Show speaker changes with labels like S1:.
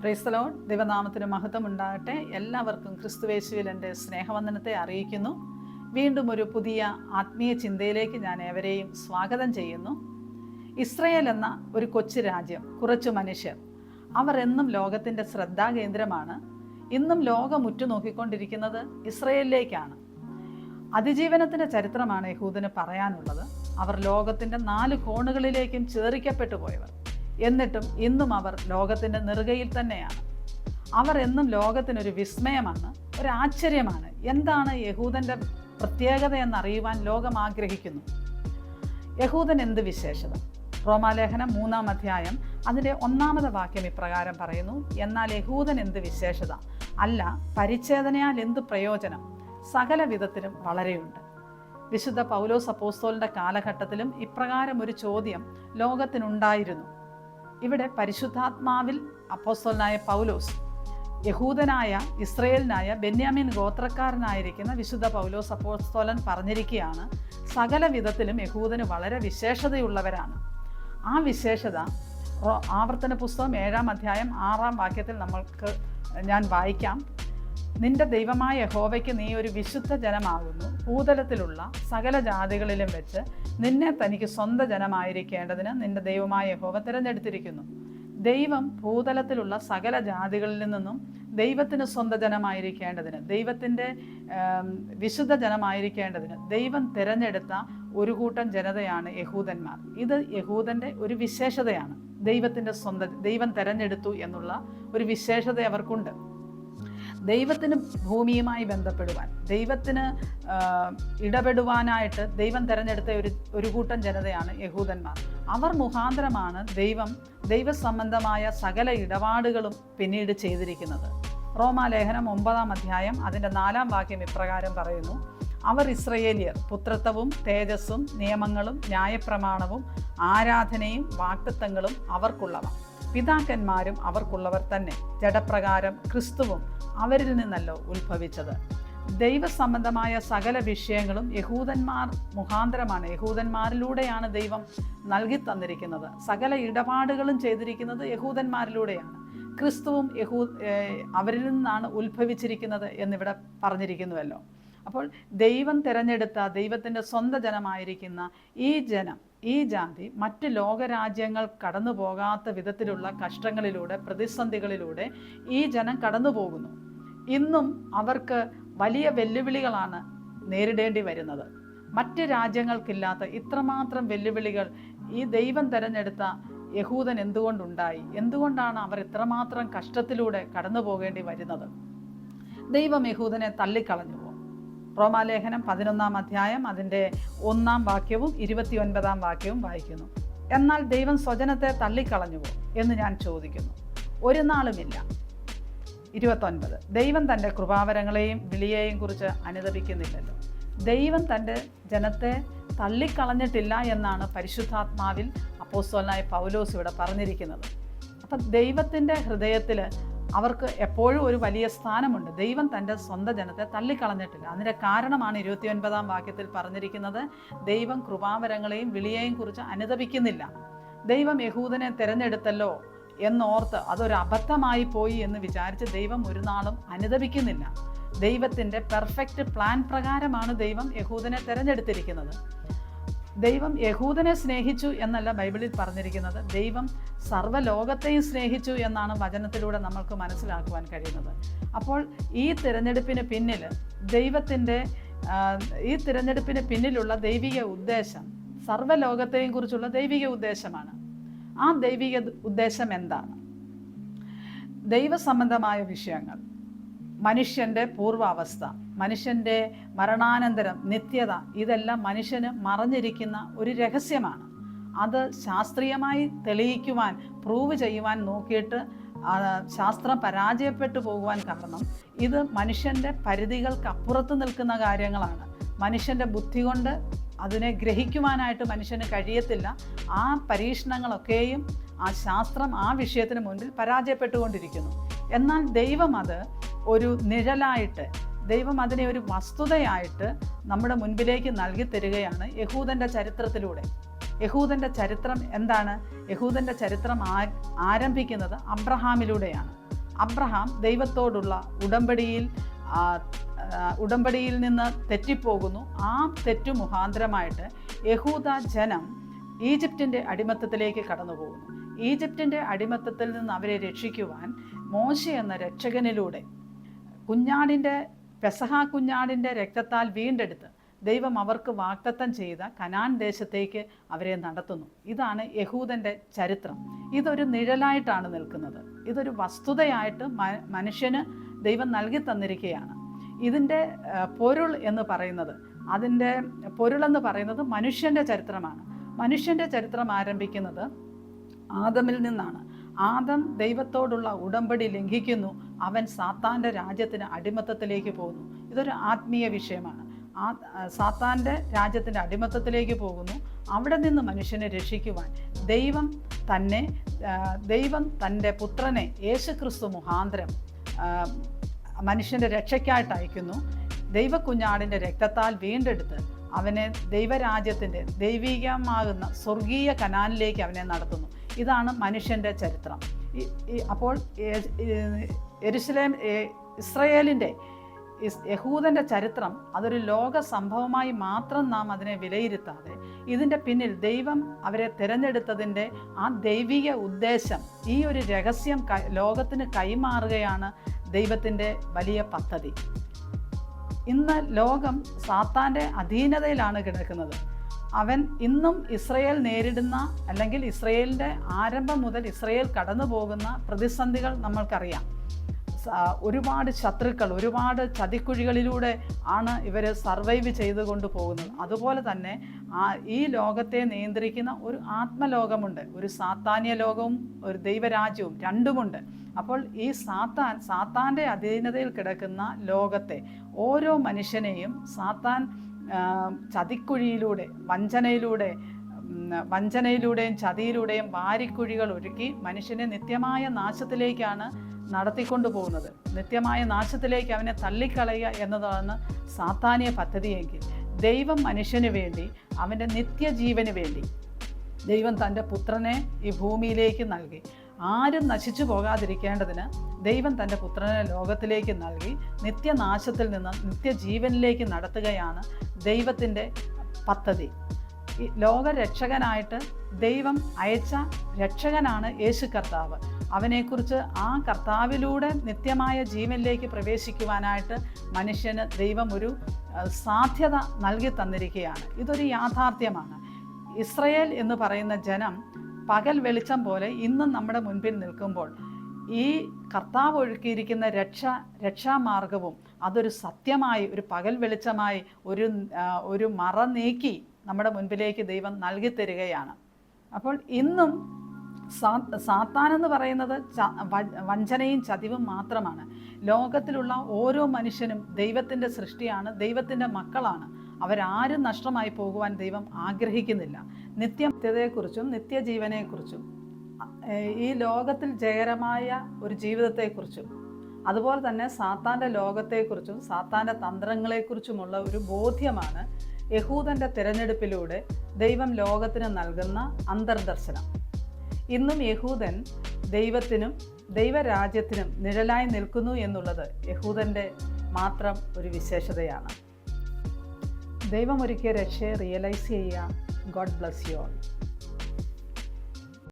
S1: പ്രൈസ്തലോ ദൈവനാമത്തിന് മഹത്വം ഉണ്ടാകട്ടെ. എല്ലാവർക്കും ക്രിസ്തുവേശുവിൽ എന്റെ സ്നേഹവന്ദനത്തെ അറിയിക്കുന്നു. വീണ്ടും ഒരു പുതിയ ആത്മീയ ചിന്തയിലേക്ക് ഞാൻ ഏവരെയും സ്വാഗതം ചെയ്യുന്നു. ഇസ്രയേൽ എന്ന ഒരു കൊച്ചു രാജ്യം കുറച്ചു മനുഷ്യർ. അവർ എന്നും ലോകത്തിന്റെ ശ്രദ്ധാകേന്ദ്രമാണ്. ഇന്നും ലോകം ഉറ്റുനോക്കിക്കൊണ്ടിരിക്കുന്നത് ഇസ്രയേലിലേക്കാണ്. അതിജീവനത്തിന്റെ ചരിത്രമാണ് യഹൂദിന് പറയാനുള്ളത്. അവർ ലോകത്തിന്റെ നാല് കോണുകളിലേക്കും ചേറിക്കപ്പെട്ടു പോയവർ. എന്നിട്ടും ഇന്നും അവർ ലോകത്തിന്റെ നെറുകയിൽ തന്നെയാണ്. അവർ എന്നും ലോകത്തിനൊരു വിസ്മയമാണ് ഒരു ആശ്ചര്യമാണ്. എന്താണ് യഹൂദന്റെ പ്രത്യേകത എന്നറിയുവാൻ ലോകം ആഗ്രഹിക്കുന്നു? യഹൂദൻ എന്ത് വിശേഷത? റോമാലേഖനം മൂന്നാം അധ്യായം അതിന്റെ ഒന്നാമത്തെ വാക്യം ഇപ്രകാരം പറയുന്നു എന്നാൽ യഹൂദൻ എന്ത് വിശേഷത? അല്ല പരിച്ഛേദനയാൽ എന്ത് പ്രയോജനം? സകല വിധത്തിലും വളരെയുണ്ട്. വിശുദ്ധ പൗലോസ് അപ്പോസ്തോലിന്റെ കാലഘട്ടത്തിലും ഇപ്രകാരം ഒരു ചോദ്യം ലോകത്തിനുണ്ടായിരുന്നു. ഇവിടെ പരിശുദ്ധാത്മാവിൽ അപ്പോസ്തോലനായ പൗലോസ് യഹൂദനായ ഇസ്രയേലിനായ ബെന്യാമിൻ ഗോത്രക്കാരനായിരിക്കുന്ന വിശുദ്ധ പൗലോസ് അപ്പോസ്തോലൻ പറഞ്ഞിരിക്കുകയാണ് സകല വിധത്തിലും യഹൂദന് വളരെ വിശേഷതയുള്ളവരാണ്. ആ വിശേഷത ആവർത്തന പുസ്തകം ഏഴാം അധ്യായം ആറാം വാക്യത്തിൽ നമ്മൾക്ക് ഞാൻ വായിക്കാം. നിന്റെ ദൈവമായ യഹോവയ്ക്ക് നീ ഒരു വിശുദ്ധ ജനമാകുന്നു. ഭൂതലത്തിലുള്ള സകല ജാതികളിലും വെച്ച് നിന്നെ തനിക്ക് സ്വന്തം ജനമായിരിക്കേണ്ടതിന് നിന്റെ ദൈവമായ യഹോവ തിരഞ്ഞെടുത്തിരിക്കുന്നു. ദൈവം ഭൂതലത്തിലുള്ള സകല ജാതികളിൽ നിന്നും ദൈവത്തിന് സ്വന്തം ജനമായിരിക്കേണ്ടതിന് ദൈവത്തിന്റെ വിശുദ്ധ ജനമായിരിക്കേണ്ടതിന് ദൈവം തിരഞ്ഞെടുത്ത ഒരു കൂട്ടം ജനതയാണ് യഹൂദന്മാർ. ഇത് യഹൂദന്റെ ഒരു വിശേഷതയാണ്. ദൈവത്തിന്റെ സ്വന്തം ദൈവം തിരഞ്ഞെടുത്തു എന്നുള്ള ഒരു വിശേഷത അവർക്കുണ്ട്. ദൈവത്തിന് ഭൂമിയുമായി ബന്ധപ്പെടുവാൻ ദൈവത്തിന് ഇടപെടുവാനായിട്ട് ദൈവം തിരഞ്ഞെടുത്ത ഒരു ഒരു കൂട്ടം ജനതയാണ് യഹൂദന്മാർ. അവർ മുഖാന്തരമാണ് ദൈവം ദൈവസംബന്ധമായ സകല ഇടപാടുകളും പിന്നീട് ചെയ്തിരിക്കുന്നത്. റോമാലേഖനം ഒമ്പതാം അധ്യായം അതിന്റെ നാലാം വാക്യം ഇപ്രകാരം പറയുന്നു. അവർ ഇസ്രയേലിയർ പുത്രത്വവും തേജസ്സും നിയമങ്ങളും ന്യായപ്രമാണവും ആരാധനയും വാക്തത്വങ്ങളും അവർക്കുള്ളവ. പിതാക്കന്മാരും അവർക്കുള്ളവർ തന്നെ. ജഡപ്രകാരം ക്രിസ്തുവും അവരിൽ നിന്നല്ലോ ഉത്ഭവിച്ചത്. ദൈവസംബന്ധമായ സകല വിഷയങ്ങളും യഹൂദന്മാർ മുഖാന്തരമാണ്. യഹൂദന്മാരിലൂടെയാണ് ദൈവം നൽകി തന്നിരിക്കുന്നത് സകല ഇടപാടുകളും ചെയ്തിരിക്കുന്നത് യഹൂദന്മാരിലൂടെയാണ്. ക്രിസ്തുവും യഹൂ അവരിൽ നിന്നാണ് ഉത്ഭവിച്ചിരിക്കുന്നത് എന്നിവിടെ പറഞ്ഞിരിക്കുന്നുവല്ലോ. അപ്പോൾ ദൈവം തിരഞ്ഞെടുത്ത ദൈവത്തിന്റെ സ്വന്തം ജനമായിരിക്കുന്ന ഈ ജനം ഈ ജാതി മറ്റ് ലോകരാജ്യങ്ങൾ കടന്നു പോകാത്ത വിധത്തിലുള്ള കഷ്ടങ്ങളിലൂടെ പ്രതിസന്ധികളിലൂടെ ഈ ജനം കടന്നു പോകുന്നു. ഇന്നും അവർക്ക് വലിയ വെല്ലുവിളികളാണ് നേരിടേണ്ടി വരുന്നത്. മറ്റ് രാജ്യങ്ങൾക്കില്ലാത്ത ഇത്രമാത്രം വെല്ലുവിളികൾ ഈ ദൈവം തിരഞ്ഞെടുത്ത യഹൂദൻ എന്തുകൊണ്ടുണ്ടായി? എന്തുകൊണ്ടാണ് അവർ ഇത്രമാത്രം കഷ്ടത്തിലൂടെ കടന്നു പോകേണ്ടി വരുന്നത്? ദൈവം യഹൂദനെ തള്ളിക്കളഞ്ഞുവോ? റോമാലേഖനം പതിനൊന്നാം അധ്യായം അതിന്റെ ഒന്നാം വാക്യവും ഇരുപത്തിയൊൻപതാം വാക്യവും വായിക്കുന്നു. എന്നാൽ ദൈവം സ്വജനത്തെ തള്ളിക്കളഞ്ഞുവോ? എന്ന് ഞാൻ ചോദിക്കുന്നു. ഒരു നാളുമില്ല. ഇരുപത്തൊൻപത്. ദൈവം തന്റെ കൃപാവരങ്ങളെയും വിളിയെയും കുറിച്ച് അനുദപിക്കുന്നില്ലല്ലോ ദൈവം തന്റെ ജനത്തെ തള്ളിക്കളഞ്ഞിട്ടില്ല എന്നാണ് പരിശുദ്ധാത്മാവിൽ അപ്പോസ്തലനായ പൗലോസ് ഇവിടെ പറഞ്ഞിരിക്കുന്നത്. അപ്പം ദൈവത്തിന്റെ ഹൃദയത്തിൽ അവർക്ക് എപ്പോഴും ഒരു വലിയ സ്ഥാനമുണ്ട്. ദൈവം തന്റെ സ്വന്തം ജനത്തെ തള്ളിക്കളഞ്ഞിട്ടില്ല. അതിന്റെ കാരണമാണ് ഇരുപത്തിയൊൻപതാം വാക്യത്തിൽ പറഞ്ഞിരിക്കുന്നത് ദൈവം കൃപാവരങ്ങളെയും വിളിയെയും കുറിച്ച് അനുദപിക്കുന്നില്ല. ദൈവം യഹൂദനെ തിരഞ്ഞെടുത്തല്ലോ എന്നോർത്ത് അതൊരു അബദ്ധമായി പോയി എന്ന് വിചാരിച്ച് ദൈവം ഒരു നാളും അനുദപിക്കുന്നില്ല. ദൈവത്തിന്റെ പെർഫെക്റ്റ് പ്ലാൻ പ്രകാരമാണ് ദൈവം യഹൂദനെ തിരഞ്ഞെടുത്തിരിക്കുന്നത്. ദൈവം യഹൂദനെ സ്നേഹിച്ചു എന്നല്ല ബൈബിളിൽ പറഞ്ഞിരിക്കുന്നത്. ദൈവം സർവലോകത്തെയും സ്നേഹിച്ചു എന്നാണ് വചനത്തിലൂടെ നമ്മൾക്ക് മനസ്സിലാക്കുവാൻ കഴിയുന്നത്. അപ്പോൾ ഈ തിരഞ്ഞെടുപ്പിന് പിന്നിൽ ദൈവത്തിന്റെ ഈ തിരഞ്ഞെടുപ്പിന് പിന്നിലുള്ള ദൈവിക ഉദ്ദേശം സർവലോകത്തെയും കുറിച്ചുള്ള ദൈവിക ഉദ്ദേശമാണ്. ആ ദൈവിക ഉദ്ദേശം എന്താണ്? ദൈവസംബന്ധമായ വിഷയങ്ങൾ. മനുഷ്യന്റെ പൂർവാവസ്ഥ മനുഷ്യന്റെ മരണാനന്തരം നിത്യത ഇതെല്ലാം മനുഷ്യന് മറഞ്ഞിരിക്കുന്ന ഒരു രഹസ്യമാണ്. അത് ശാസ്ത്രീയമായി തെളിയിക്കുവാൻ പ്രൂവ് ചെയ്യുവാൻ നോക്കിയിട്ട് ശാസ്ത്രം പരാജയപ്പെട്ടു പോകുവാൻ കാരണം ഇത് മനുഷ്യന്റെ പരിധികൾക്ക് അപ്പുറത്ത് നിൽക്കുന്ന കാര്യങ്ങളാണ്. മനുഷ്യന്റെ ബുദ്ധി കൊണ്ട് അതിനെ ഗ്രഹിക്കുവാനായിട്ട് മനുഷ്യന് കഴിയത്തില്ല. ആ പരീക്ഷണങ്ങളൊക്കെയും ആ ശാസ്ത്രം ആ വിഷയത്തിന് മുന്നിൽ പരാജയപ്പെട്ടുകൊണ്ടിരിക്കുന്നു. എന്നാൽ ദൈവം അത് ഒരു നിഴലായിട്ട് ദൈവം അതിനെ ഒരു വസ്തുതയായിട്ട് നമ്മുടെ മുൻപിലേക്ക് നൽകി തരികയാണ് യഹൂദന്റെ ചരിത്രത്തിലൂടെ. യഹൂദന്റെ ചരിത്രം എന്താണ്? യഹൂദന്റെ ചരിത്രം ആരംഭിക്കുന്നത് അബ്രഹാമിലൂടെയാണ്. അബ്രഹാം ദൈവത്തോടുള്ള ഉടമ്പടിയിൽ ഉടമ്പടിയിൽ നിന്ന് തെറ്റിപ്പോകുന്നു. ആ തെറ്റു മുഖാന്തരമായിട്ട് യഹൂദ ജനം ഈജിപ്തിന്റെ അടിമത്തത്തിലേക്ക് കടന്നുപോകുന്നു. ഈജിപ്തിന്റെ അടിമത്തത്തിൽ നിന്ന് അവരെ രക്ഷിക്കുവാൻ മോശ എന്ന രക്ഷകനിലൂടെ കുഞ്ഞാടിന്റെ പെസഹ കുഞ്ഞാടിന്റെ രക്തത്താൽ വീണ്ടെടുത്ത് ദൈവം അവർക്ക് വാക്തത്വം ചെയ്ത കനാൻ ദേശത്തേക്ക് അവരെ നടത്തുന്നു. ഇതാണ് യഹൂദന്റെ ചരിത്രം. ഇതൊരു നിഴലായിട്ടാണ് നിൽക്കുന്നത്. ഇതൊരു വസ്തുതയായിട്ട് മനുഷ്യന് ദൈവം നൽകി തന്നിരിക്കുകയാണ്. ഇതിന്റെ പൊരുൾ എന്ന് പറയുന്നത് അതിന്റെ പൊരുളെന്ന് പറയുന്നത് മനുഷ്യന്റെ ചരിത്രമാണ്. മനുഷ്യന്റെ ചരിത്രം ആരംഭിക്കുന്നത് ആദമിൽ നിന്നാണ്. ആദം ദൈവത്തോടുള്ള ഉടമ്പടി ലംഘിക്കുന്നു. അവൻ സാത്താന്റെ രാജ്യത്തിന് അടിമത്തത്തിലേക്ക് പോകുന്നു. ഇതൊരു ആത്മീയ വിഷയമാണ്. ആ സാത്താന്റെ രാജ്യത്തിന്റെ അടിമത്തത്തിലേക്ക് പോകുന്നു. അവിടെ നിന്ന് മനുഷ്യനെ രക്ഷിക്കുവാൻ ദൈവം തന്നെ ദൈവം തന്റെ പുത്രനെ യേശുക്രിസ്തു മുഹാന്തരം മനുഷ്യന്റെ രക്ഷയ്ക്കായിട്ട് അയക്കുന്നു. ദൈവക്കുഞ്ഞാടിന്റെ രക്തത്താൽ വീണ്ടെടുത്ത് അവനെ ദൈവരാജ്യത്തിന്റെ ദൈവികമാകുന്ന സ്വർഗീയ കനാലിലേക്ക് അവനെ നടത്തുന്നു. ഇതാണ് മനുഷ്യന്റെ ചരിത്രം. അപ്പോൾ എരുസലേം ഇസ്രയേലിന്റെ യഹൂദന്റെ ചരിത്രം അതൊരു ലോക സംഭവമായി മാത്രം നാം അതിനെ വിലയിരുത്താതെ ഇതിന്റെ പിന്നിൽ ദൈവം അവരെ തിരഞ്ഞെടുത്തതിന്റെ ആ ദൈവിക ഉദ്ദേശം ഈ ഒരു രഹസ്യം ലോകത്തിന് കൈമാറുകയാണ് ദൈവത്തിന്റെ വലിയ പദ്ധതി. ഇന്ന് ലോകം സാത്താന്റെ അധീനതയിലാണ് കിടക്കുന്നത്. അവൻ ഇന്നും ഇസ്രയേൽ നേരിടുന്ന അല്ലെങ്കിൽ ഇസ്രയേലിന്റെ ആരംഭം മുതൽ ഇസ്രയേൽ കടന്നു പോകുന്ന പ്രതിസന്ധികൾ നമ്മൾക്കറിയാം. ഒരുപാട് ശത്രുക്കൾ ഒരുപാട് ചതിക്കുഴികളിലൂടെ ആണ് ഇവർ സർവൈവ് ചെയ്തുകൊണ്ട് പോകുന്നത്. അതുപോലെ തന്നെ ഈ ലോകത്തെ നിയന്ത്രിക്കുന്ന ഒരു ആത്മലോകമുണ്ട്. ഒരു സാത്താന്യ ലോകവും ഒരു ദൈവരാജ്യവും രണ്ടുമുണ്ട്. അപ്പോൾ ഈ സാത്താൻ സാത്താന്റെ അധീനതയിൽ കിടക്കുന്ന ലോകത്തെ ഓരോ മനുഷ്യനെയും സാത്താൻ ചതിക്കുഴിയിലൂടെ വഞ്ചനയിലൂടെ വഞ്ചനയിലൂടെയും ചതിയിലൂടെയും വാരിക്കുഴികൾ ഒരുക്കി മനുഷ്യനെ നിത്യമായ നാശത്തിലേക്കാണ് നടത്തിക്കൊണ്ടു പോകുന്നത്. നിത്യമായ നാശത്തിലേക്ക് അവനെ തള്ളിക്കളയുക എന്നതാണ് സാത്താനിയ പദ്ധതിയെങ്കിൽ. ദൈവം മനുഷ്യന് വേണ്ടി അവന്റെ നിത്യജീവന് വേണ്ടി ദൈവം തന്റെ പുത്രനെ ഈ ഭൂമിയിലേക്ക് നൽകി. ആരും നശിച്ചു പോകാതിരിക്കേണ്ടതിന് ദൈവം തന്റെ പുത്രനെ ലോകത്തിലേക്ക് നൽകി നിത്യനാശത്തിൽ നിന്ന് നിത്യജീവനിലേക്ക് നടത്തുകയാണ് ദൈവത്തിന്റെ പദ്ധതി. ലോകരക്ഷകനായിട്ട് ദൈവം അയച്ച രക്ഷകനാണ് യേശു കർത്താവ്. അവനെക്കുറിച്ച് ആ കർത്താവിലൂടെ നിത്യമായ ജീവനിലേക്ക് പ്രവേശിക്കുവാനായിട്ട് മനുഷ്യന് ദൈവം ഒരു സാധ്യത നൽകി തന്നിരിക്കുകയാണ്. ഇതൊരു യാഥാർത്ഥ്യമാണ്. ഇസ്രയേൽ എന്ന് പറയുന്ന ജനം പകൽ വെളിച്ചം പോലെ ഇന്നും നമ്മുടെ മുൻപിൽ നിൽക്കുമ്പോൾ ഈ കർത്താവ് ഒഴുക്കിയിരിക്കുന്ന രക്ഷ രക്ഷാമാർഗവും അതൊരു സത്യമായി ഒരു പകൽ വെളിച്ചമായി ഒരു ഒരു മറ നീക്കി നമ്മുടെ മുൻപിലേക്ക് ദൈവം നൽകി തരികയാണ്. അപ്പോൾ ഇന്നും സാത്താൻ എന്ന് പറയുന്നത് വഞ്ചനയും ചതിവും മാത്രമാണ്. ലോകത്തിലുള്ള ഓരോ മനുഷ്യനും ദൈവത്തിന്റെ സൃഷ്ടിയാണ് ദൈവത്തിന്റെ മക്കളാണ്. അവരാരും നഷ്ടമായി പോകുവാൻ ദൈവം ആഗ്രഹിക്കുന്നില്ല. നിത്യത്യതയെക്കുറിച്ചും നിത്യജീവനെക്കുറിച്ചും ഈ ലോകത്തിൽ ജയകരമായ ഒരു ജീവിതത്തെക്കുറിച്ചും അതുപോലെ തന്നെ സാത്താന്റെ ലോകത്തെക്കുറിച്ചും സാത്താന്റെ തന്ത്രങ്ങളെക്കുറിച്ചുമുള്ള ഒരു ബോധ്യമാണ് യഹൂദന്റെ തിരഞ്ഞെടുപ്പിലൂടെ ദൈവം ലോകത്തിന് നൽകുന്ന അന്തർദർശനം. ഇന്നും യഹൂദൻ ദൈവത്തിനും ദൈവരാജ്യത്തിനും നിഴലായി നിൽക്കുന്നു എന്നുള്ളത് യഹൂദന്റെ മാത്രം ഒരു വിശേഷതയാണ്. ദൈവമൊരുക്കിയ രക്ഷയെ റിയലൈസ് ചെയ്യുക. God bless you all.